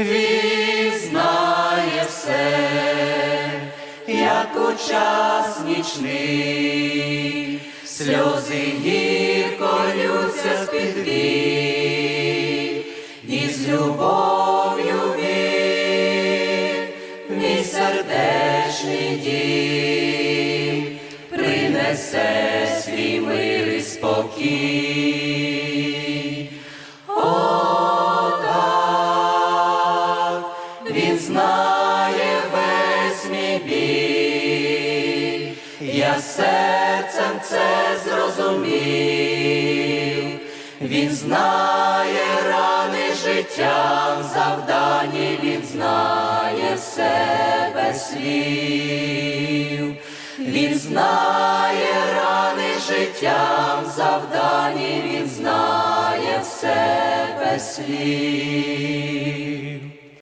Він знає все, як у час нічний, сльози гірко лються з-під вік, і з любов'ю він, мій сердечний дім, принесе свій мир і спокій. Він знає весь мій біль, я серцем це зрозумів, він знає рани життям завдані, він знає все слів, він знає рани життям завдані, він знає все слів.